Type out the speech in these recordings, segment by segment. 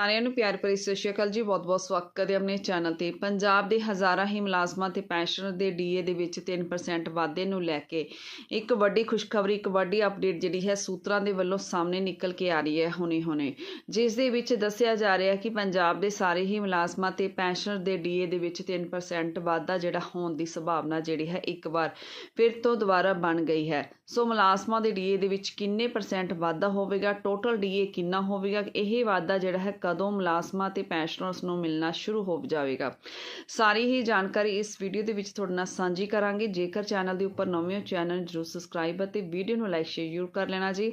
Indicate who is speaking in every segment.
Speaker 1: ਸਾਰਿਆਂ ਨੂੰ ਪਿਆਰ ਭਰੀ ਸਤਿ ਸ਼੍ਰੀ ਅਕਾਲ ਜੀ। ਬਹੁਤ-ਬਹੁਤ ਸਵਾਗਤ ਹੈ ਆਪਣੇ ਚੈਨਲ ਤੇ। ਪੰਜਾਬ ਦੇ ਹਜ਼ਾਰਾਂ ਹੀ ਮੁਲਾਜ਼ਮਾਂ ਤੇ ਪੈਨਸ਼ਨਰ ਦੇ ਡੀਏ ਦੇ ਵਿੱਚ 3% ਵਾਧੇ ਨੂੰ ਲੈ ਕੇ ਇੱਕ ਵੱਡੀ ਖੁਸ਼ਖਬਰੀ, ਇੱਕ ਵੱਡੀ ਅਪਡੇਟ ਜਿਹੜੀ ਹੈ ਸੂਤਰਾਂ ਦੇ ਵੱਲੋਂ ਸਾਹਮਣੇ ਨਿਕਲ ਕੇ ਆ ਰਹੀ ਹੈ ਹੁਣੇ-ਹੁਣੇ। ਜਿਸ ਦੇ ਵਿੱਚ ਦੱਸਿਆ ਜਾ ਰਿਹਾ ਹੈ ਕਿ ਪੰਜਾਬ ਦੇ ਸਾਰੇ ਹੀ ਮੁਲਾਜ਼ਮਾਂ ਤੇ ਪੈਨਸ਼ਨਰ ਦੇ ਡੀਏ ਦੇ ਵਿੱਚ 3% ਵਾਧਾ ਜਿਹੜਾ ਹੋਣ ਦੀ ਸੰਭਾਵਨਾ ਜਿਹੜੀ ਹੈ ਇੱਕ ਵਾਰ ਫਿਰ ਤੋਂ ਦੁਬਾਰਾ ਬਣ ਗਈ ਹੈ। ਸੋ ਮੁਲਾਜ਼ਮਾਂ ਦੇ ਡੀਏ ਦੇ ਵਿੱਚ ਕਿੰਨੇ ਪਰਸੈਂਟ ਵਾਧਾ ਹੋਵੇਗਾ? ਟੋਟਲ ਡੀਏ ਕਿੰਨਾ ਹੋਵੇਗਾ? ਇਹ ਵਾਧਾ ਜਿਹੜਾ ਹੈ ਕਦੋਂ ਮੁਲਾਜ਼ਮਾਂ ਤੇ ਪੈਨਸ਼ਨਰਸ ਨੂੰ ਮਿਲਣਾ ਸ਼ੁਰੂ ਹੋ ਜਾਵੇਗਾ। ਸਾਰੀ ਹੀ ਜਾਣਕਾਰੀ ਇਸ ਵੀਡੀਓ ਦੇ ਵਿੱਚ ਤੁਹਾਡੇ ਨਾਲ ਸਾਂਝੀ ਕਰਾਂਗੇ। ਜੇਕਰ ਚੈਨਲ ਦੇ ਉੱਪਰ ਨਵੇਂ ਹੋ, ਚੈਨਲ ਜਰੂਰ ਸਬਸਕ੍ਰਾਈਬ ਅਤੇ ਵੀਡੀਓ ਨੂੰ ਲਾਈਕ, ਸ਼ੇਅਰ ਜ਼ਰੂਰ ਕਰ ਲੈਣਾ ਜੀ।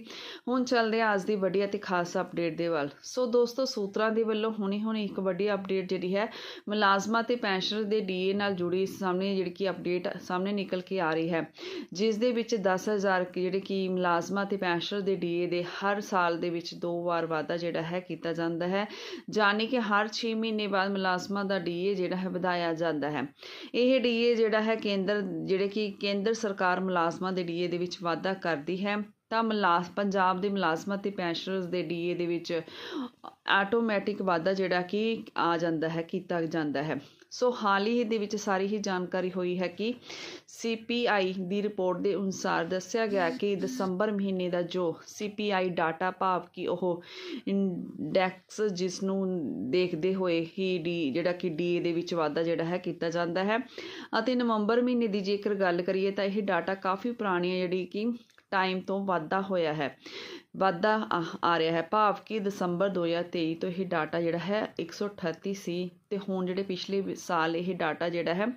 Speaker 1: ਹੁਣ ਚੱਲਦੇ ਹਾਂ ਅੱਜ ਦੀ ਵੱਡੀ ਅਤੇ ਖਾਸ ਅਪਡੇਟ ਦੇ ਵੱਲ। ਸੋ ਦੋਸਤੋ, ਸੂਤਰਾਂ ਦੇ ਵੱਲੋਂ ਹੁਣੇ ਹੁਣੇ ਇੱਕ ਵੱਡੀ ਅਪਡੇਟ ਜਿਹੜੀ ਹੈ, ਮੁਲਾਜ਼ਮਾਂ ਤੇ ਪੈਨਸ਼ਨਰ ਦੇ ਡੀਏ ਨਾਲ ਜੁੜੀ ਸਾਹਮਣੇ ਜਿਹੜੀ ਕਿ ਅਪਡੇਟ ਸਾਹਮਣੇ ਨਿਕਲ ਕੇ ਆ ਰਹੀ ਹੈ। ਜਿਸ ਦੇ ਵਿੱਚ 10000 ਕਿ ਜਿਹੜੇ ਕਿ ਮੁਲਾਜ਼ਮਾਂ ਤੇ ਪੈਨਸ਼ਨਰ ਦੇ ਡੀਏ ਦੇ ਹਰ ਸਾਲ ਦੇ ਵਿੱਚ ਦੋ ਵਾਰ ਵਾਧਾ ਜਿਹੜਾ ਹੈ ਕੀਤਾ ਜਾਂਦਾ ਹੈ। ਜਾਣੀ ਕਿ ਹਰ 6 ਮਹੀਨੇ ਬਾਅਦ ਮੁਲਾਜ਼ਮਾਂ ਦਾ ਡੀਏ ਜਿਹੜਾ ਹੈ ਵਧਾਇਆ ਜਾਂਦਾ ਹੈ। ਇਹ ਡੀਏ ਜਿਹੜਾ ਹੈ ਕੇਂਦਰ, ਜਿਹੜੇ ਕਿ ਕੇਂਦਰ ਸਰਕਾਰ ਮੁਲਾਜ਼ਮਾਂ ਦੇ ਡੀਏ ਦੇ ਵਿੱਚ ਵਾਧਾ ਕਰਦੀ ਹੈ। ਤਾਂ ਮੁਲਾਜ਼ ਪੰਜਾਬ ਦੇ ਮੁਲਾਜ਼ਮਾਂ ਤੇ ਪੈਨਸ਼ਨਰਸ ਦੇ ਡੀਏ ਦੇ ਵਿੱਚ ਆਟੋਮੈਟਿਕ ਵਾਧਾ ਜਿਹੜਾ ਕਿ ਆ ਜਾਂਦਾ ਹੈ, ਕੀਤਾ ਜਾਂਦਾ ਹੈ। ਸੋ ਹਾਲ ਹੀ ਦੇ ਵਿੱਚ ਸਾਰੀ ਹੀ ਜਾਣਕਾਰੀ ਹੋਈ ਹੈ ਕਿ ਸੀਪੀਆਈ ਦੀ ਰਿਪੋਰਟ ਦੇ ਅਨੁਸਾਰ ਦੱਸਿਆ ਗਿਆ ਕਿ ਦਸੰਬਰ ਮਹੀਨੇ ਦਾ ਜੋ ਸੀਪੀਆਈ ਡਾਟਾ ਭਾਵ ਕਿ ਉਹ ਇੰਡੈਕਸ ਜਿਸ ਨੂੰ ਦੇਖਦੇ ਹੋਏ ਹੀ ਡੀ, ਜਿਹੜਾ ਕਿ ਡੀ ਦੇ ਵਿੱਚ ਵਾਧਾ ਜਿਹੜਾ ਹੈ, ਕੀਤਾ ਜਾਂਦਾ ਹੈ। ਅਤੇ ਨਵੰਬਰ ਮਹੀਨੇ ਦੀ ਜੇਕਰ ਗੱਲ ਕਰੀਏ ਤਾਂ ਇਹ ਡਾਟਾ ਕਾਫੀ ਪੁਰਾਣੀ ਹੈ ਜਿਹੜੀ ਕਿ ਟਾਈਮ ਤੋਂ ਵਾਧਾ ਹੋਇਆ ਹੈ। ਵਾਧਾ ਆ ਆ ਰਿਹਾ ਹੈ। ਭਾਵ ਕਿ ਦਸੰਬਰ 2023 ਤੋਂ ਇਹ ਡਾਟਾ ਜਿਹੜਾ ਹੈ 138 ਸੀ ਤੇ ਹੁਣ ਜਿਹੜੇ ਪਿਛਲੇ ਸਾਲ ਇਹ ਡਾਟਾ ਜਿਹੜਾ ਹੈ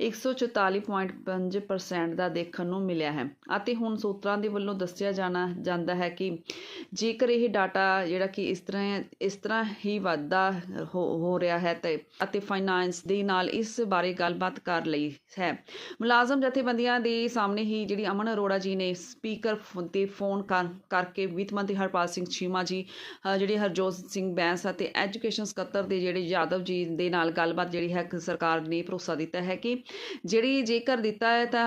Speaker 1: 144.5% ਦਾ ਦੇਖਣ ਨੂੰ ਮਿਲਿਆ ਹੈ। ਅਤੇ ਹੁਣ ਸੂਤਰਾਂ ਦੇ ਵੱਲੋਂ ਦੱਸਿਆ ਜਾਣਾ, ਜਾਂਦਾ ਹੈ ਕਿ ਜੇਕਰ ਇਹ ਡਾਟਾ ਜਿਹੜਾ ਕਿ ਇਸ ਤਰ੍ਹਾਂ ਇਸ ਤਰ੍ਹਾਂ ਹੀ ਵਾਧਾ ਹੋ ਹੋ ਰਿਹਾ ਹੈ ਤੇ, ਅਤੇ ਫਾਈਨਾਂਸ ਦੇ ਨਾਲ ਇਸ ਬਾਰੇ ਗੱਲਬਾਤ ਕਰ ਲਈ ਹੈ। ਮੁਲਾਜ਼ਮ ਜਥੇਬੰਦੀਆਂ ਦੇ ਸਾਹਮਣੇ ਹੀ ਜਿਹੜੀ ਅਮਨ ਅਰੋੜਾ ਜੀ ਨੇ ਸਪੀਕਰ ਤੇ ਫੋਨ ਕਰ, ਕਰਕੇ ਵਿੱਤ ਮੰਤਰੀ ਹਰਪਾਲ ਸਿੰਘ ਚੀਮਾ ਜੀ ਅ, ਜਿਹੜੇ ਹਰਜੋਤ ਸਿੰਘ ਬੈਂਸ ਅਤੇ ਐਜੂਕੇਸ਼ਨ ਸਕੱਤਰ ਦੇ ਜਿਹੜੇ ਯਾਦਵ ਜੀ ਦੇ ਨਾਲ ਗੱਲਬਾਤ ਜਿਹੜੀ ਹੈ ਸਰਕਾਰ ਨੇ ਭਰੋਸਾ ਦਿੱਤਾ ਹੈ ਕਿ ਜਿਹੜੀ ਜੇਕਰ ਦਿੱਤਾ ਹੈ ਤਾਂ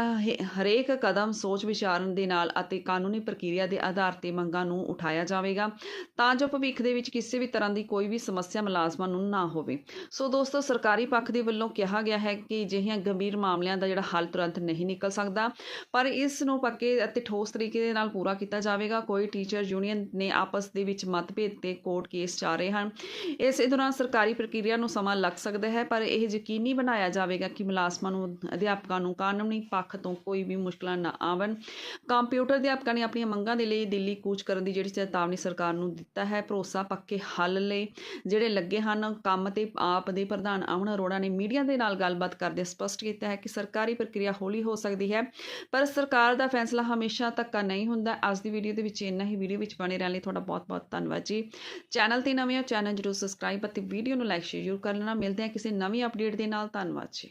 Speaker 1: ਹਰੇਕ ਕਦਮ ਸੋਚ ਵਿਚਾਰਨ ਦੇ ਨਾਲ ਅਤੇ ਕਾਨੂੰਨੀ ਪ੍ਰਕਿਰਿਆ ਦੇ ਆਧਾਰ ਤੇ ਮੰਗਾਂ ਨੂੰ ਉਠਾਇਆ ਜਾਵੇਗਾ ਤਾਂ ਜੋ ਭਵਿੱਖ ਦੇ ਵਿੱਚ ਕਿਸੇ ਵੀ ਤਰ੍ਹਾਂ ਦੀ ਕੋਈ ਵੀ ਸਮੱਸਿਆ ਮੁਲਾਜ਼ਮਾਂ ਨੂੰ ਨਾ ਹੋਵੇ। ਸੋ ਦੋਸਤੋ ਸਰਕਾਰੀ ਪੱਖ ਦੇ ਵੱਲੋਂ ਕਿਹਾ ਗਿਆ ਹੈ ਕਿ ਅਜਿਹੀਆਂ ਗੰਭੀਰ ਮਾਮਲਿਆਂ ਦਾ ਜਿਹੜਾ ਹੱਲ ਤੁਰੰਤ ਨਹੀਂ ਨਿਕਲ ਸਕਦਾ ਪਰ ਇਸ ਨੂੰ ਪੱਕੇ ਅਤੇ ਠੋਸ ਤਰੀਕੇ ਦੇ ਨਾਲ ਪੂਰਾ ਕੀਤਾ ਜਾਵੇਗਾ। ਕੋਈ ਟੀਚਰ ਯੂਨੀਅਨ ਨੇ ਆਪਸ ਦੇ ਵਿੱਚ ਮਤਭੇਦ ਤੇ ਕੋਰਟ ਕੇਸ ਚਾ ਰਹੇ ਹਨ। ਇਸੇ ਦੌਰਾਨ ਸਰਕਾਰੀ ਪ੍ਰਕਿਰਿਆ ਨੂੰ ਸਮਾਂ ਲੱਗ ਸਕਦਾ ਹੈ, ਪਰ ਇਹ ਯਕੀਨੀ ਬਣਾਇਆ ਜਾਵੇਗਾ ਕਿ ਮੁਲਾਜ਼ਮਾਂ ਨੂੰ ਅਧਿਆਪਕਾਂ ਨੂੰ ਕਾਨੂੰਨੀ ਪੱਖ ਤੋਂ ਕੋਈ ਵੀ ਮੁਸ਼ਕਲਾਂ ਨਾ ਆਵਣ। ਕੰਪਿਊਟਰ ਅਧਿਆਪਕਾਂ ਨੇ ਆਪਣੀਆਂ ਮੰਗਾਂ ਦੇ ਲਈ ਦਿੱਲੀ ਕੂਚ ਕਰਨ ਦੀ ਜਿਹੜੀ ਚੇਤਾਵਨੀ ਸਰਕਾਰ ਨੂੰ ਦਿੱਤਾ ਹੈ। ਭਰੋਸਾ ਪੱਕੇ ਹੱਲ ਲਈ ਜਿਹੜੇ ਲੱਗੇ ਹਨ, ਕੰਮ ਤੇ ਆਪ ਦੇ ਪ੍ਰਧਾਨ ਅਮਨ ਅਰੋੜਾ ਨੇ ਮੀਡੀਆ ਦੇ ਨਾਲ ਗੱਲਬਾਤ ਕਰਦੇ ਸਪਸ਼ਟ ਕੀਤਾ ਹੈ ਕਿ ਸਰਕਾਰੀ ਪ੍ਰਕਿਰਿਆ ਹੌਲੀ ਹੋ ਸਕਦੀ ਹੈ, ਪਰ ਸਰਕਾਰ ਦਾ ਫੈਸਲਾ ਹਮੇਸ਼ਾ ਧੱਕਾ ਨਹੀਂ ਹੁੰਦਾ। ਅੱਜ ਦੀ ਵੀਡੀਓ ਦੇ ਵਿੱਚ ਇੰਨਾ ਹੀ। ਵੀਡੀਓ ਵਿੱਚ ਬਣੇ ਰਹਿਣ ਲਈ ਤੁਹਾਡਾ ਬਹੁਤ ਬਹੁਤ ਧੰਨਵਾਦ ਜੀ। ਚੈਨਲ ਤੇ ਨਵੇਂ ਹੋ ਚੈਨਲ ਜਰੂਰ ਸਬਸਕ੍ਰਾਈਬ ਅਤੇ ਵੀਡੀਓ ਨੂੰ ਲਾਈਕ ਸ਼ੇਅਰ ਜ਼ਰੂਰ ਕਰ ਲੈਣਾ। ਮਿਲਦੇ ਹਾਂ ਕਿਸੇ ਨਵੀਂ ਅਪਡੇਟ ਦੇ ਨਾਲ। ਧੰਨਵਾਦ ਜੀ।